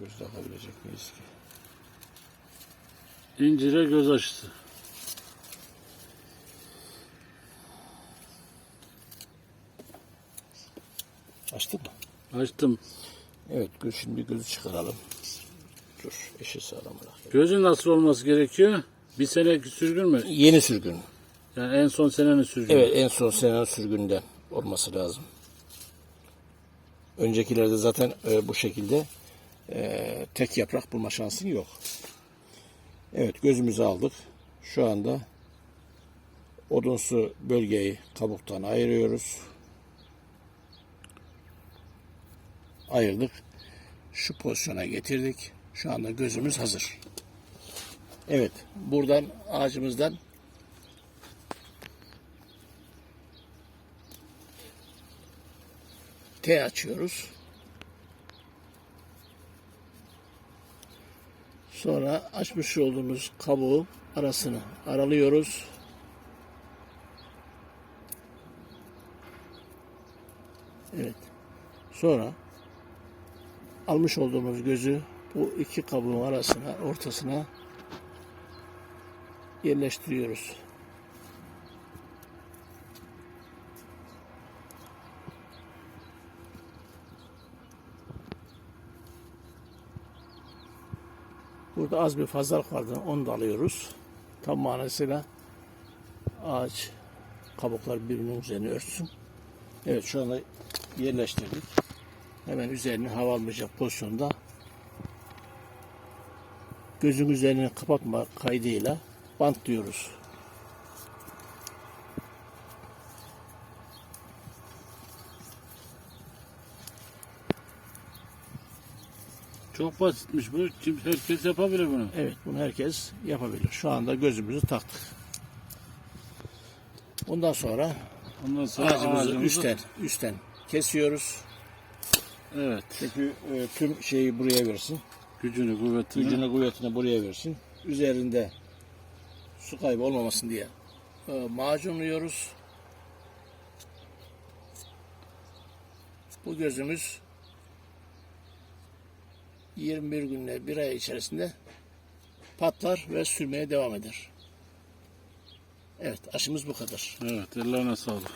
Göz takabilecek miyiz ki? İncire göz aşısı. Açtık mı? Açtım. Evet şimdi gözü çıkaralım. Dur eşi sağlam bırak. Gözün nasıl olması gerekiyor? Bir seneki sürgün mü? Yeni sürgün. Yani en son senenin sürgünü. Evet en son senenin sürgünden olması lazım. Öncekilerde zaten e, bu şekilde e, tek yaprak bulma şansın yok. Evet gözümüzü aldık. Şu anda odunsu bölgeyi kabuktan ayırıyoruz. Ayırdık. Şu pozisyona getirdik. Şu anda gözümüz hazır. Evet buradan ağacımızdan T açıyoruz. Sonra açmış olduğumuz kabuğu arasını aralıyoruz. Evet. Sonra almış olduğumuz gözü bu iki kabuğun arasına, ortasına yerleştiriyoruz. Burada az bir fazlalık vardı. Onu da alıyoruz. Tam manasıyla ağaç kabuklar birbirinin üzerine örtsün. Evet şu anda yerleştirdik. Hemen üzerine hava almayacak pozisyonda gözün üzerini kapatma kaydıyla bantlıyoruz. Çok basitmiş bu. Kim, herkes yapabilir bunu. Evet bunu herkes yapabilir. Şu anda gözümüzü taktık. Bundan sonra Ondan sonra ağacımızı ağacımızı- üstten üstten kesiyoruz. Evet. Çünkü e, tüm şeyi buraya versin. Gücünü, kuvvetini. Gücünü kuvvetini buraya versin. Üzerinde su kaybı olmamasın diye e, macunluyoruz. Bu gözümüz 21 günle bir ay içerisinde patlar ve sürmeye devam eder. Evet aşımız bu kadar. Evet. Ellerine sağlık.